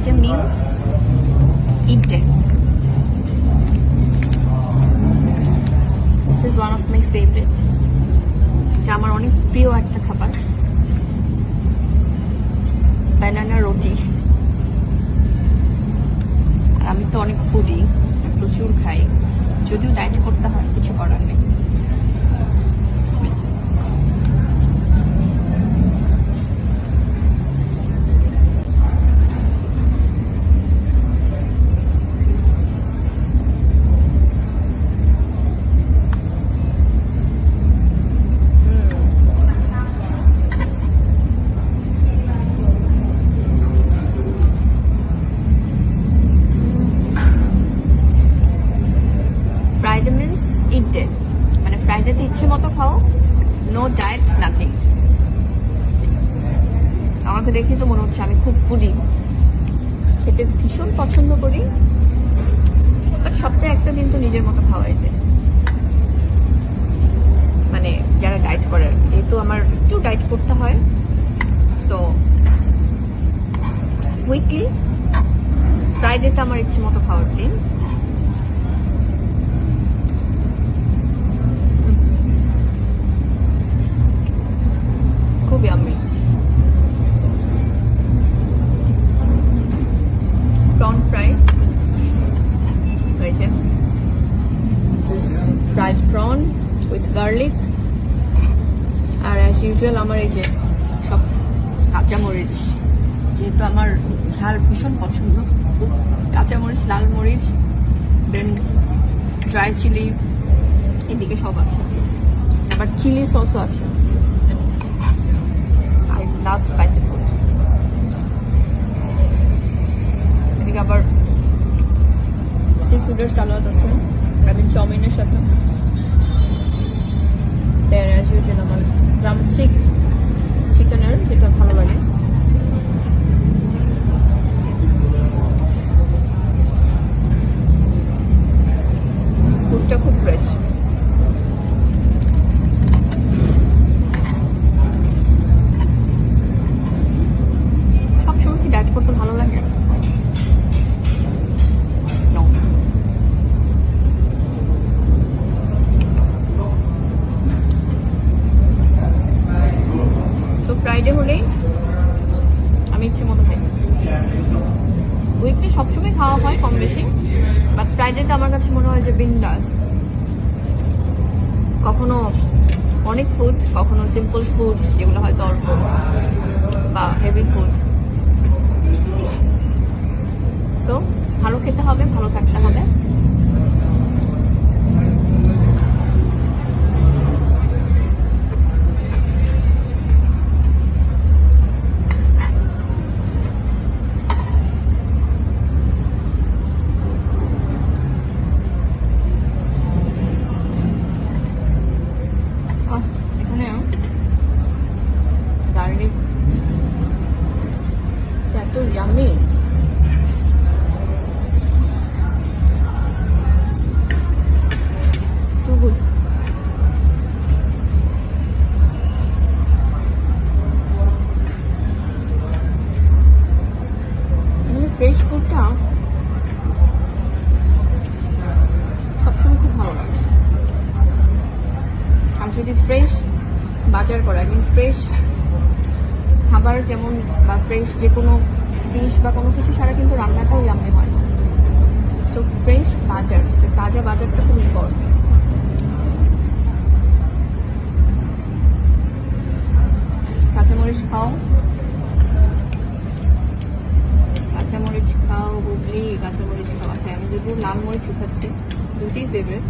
এটা means ইডে this is one of my favourite যা আমার অনেক প্রিয় একটা খাবার। ব্যানানা রুটি আর আমি তো অনেক ফুডি প্রচুর খাই। যদিও ডায়েট করতে হয়, কিছু করার ডে মানে ফ্রাইডেতে ইচ্ছে মতো খাও নো ডায়েট নাথিং আমাকে দেখে তো মনে হচ্ছে আমি খুব ফুডি খেতে ভীষণ পছন্দ করি সপ্তাহে একটা দিন তো নিজের মতো খাওয়াই যায়। মানে যারা ডায়েট করে, যেহেতু আমার একটু ডায়েট করতে হয় সো উইকলি ফ্রাইডেতে আমার ইচ্ছে মতো খাওয়ার দিন। আমার এই যে সব কাঁচামরিচ, যেহেতু আমার ঝাল ভীষণ পছন্দ, কাঁচামরিচ লাল মরিচ দেন ড্রাই চিলি এদিকে সব আছে। আবার চিলি সসও আছে। আই লাভ স্পাইসি এদিকে আবার সি ফুডের সালাদ আছে। আই চাউমিনের সাথে। ফ্রাইডে হলেই আমি ইচ্ছে মতো খাই। উইকলি সবসময় খাওয়া হয় কম বেশি বাট ফ্রাইডেতে আমার কাছে মনে হয় যে বিন্দাস। কখনো অনেক ফুড কখনো সিম্পল ফুড যেগুলো হয়তো অল্প। আই মিন ফ্রেশ খাবার যেমন বা ফ্রেশ যে কোনো ডিশ বা কোনো কিছু ছাড়া কিন্তু রান্নাটাও জানতে হয়। না সো ফ্রেশ বাজার, যেটা তাজা বাজারটা খুব ইম্পর্টেন্ট কাঁচামরিচ খাও। কাঁচামরিচ খাও হুগলি কাঁচামরিচ খাও। আচ্ছা আমি যদিও লাল মরিচ শুকাচ্ছি দুটোই ফেভারিট